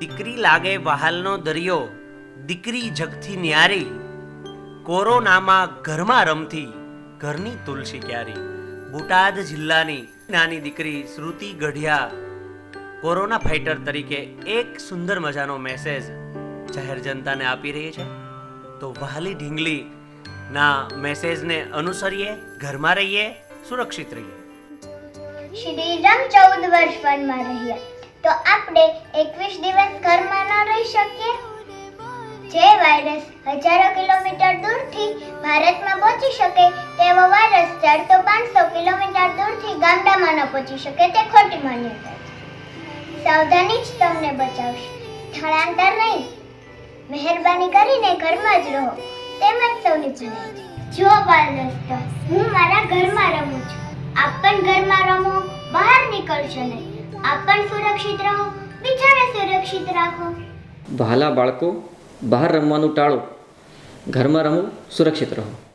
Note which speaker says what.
Speaker 1: દીકરી લાગે વહાલનો દરિયો, દીકરી જગથી ન્યારી. કોરોનામાં ઘરમાં રમતી ઘરની તુલસી ક્યારી. બોટાદ જિલ્લાની નાની દીકરી શ્રુતિ ગઢિયા, કોરોના ફાઇટર તરીકે એક સુંદર મજાનો મેસેજ જાહેર જનતાને આપી રહી છે. તો વહાલી ઢીંગલી ના મેસેજને અનુસરીએ, ઘરમાં રહીએ, સુરક્ષિત રહીએ.
Speaker 2: શ્રીરામ ચૌદ વર્ષ વનમાં રહ્યા. તો આપણે એકવીસ દિવસ ઘરમાં ન રહી શકીએ? જે વાયરસ હજારો કિલોમીટર દૂરથી ભારતમાં પહોંચી શકે, તેવો વાયરસ ચારસો પાંચસો કિલોમીટર દૂરથી ગામડામાં ન પહોંચી શકે, તે ખોટી માન્યતા છે. સાવધાની જ તમને બચાવશે. સ્થળાંતર નહીં. મહેરબાની કરીને ઘરમાં જ રહો. તેમજ સૌની ભલાઈ. જો બાળ હું મારા ઘરમાં રમું છું. આપ પણ ઘરમાં રમો. બહાર નીકળશો નહીં. આપ પણ સુરક્ષિત રહો બીજાને સુરક્ષિત રાખો.
Speaker 3: વહાલા બાળકો, બહાર રમવાનું ટાળો. ઘરમાં રમો સુરક્ષિત રહો.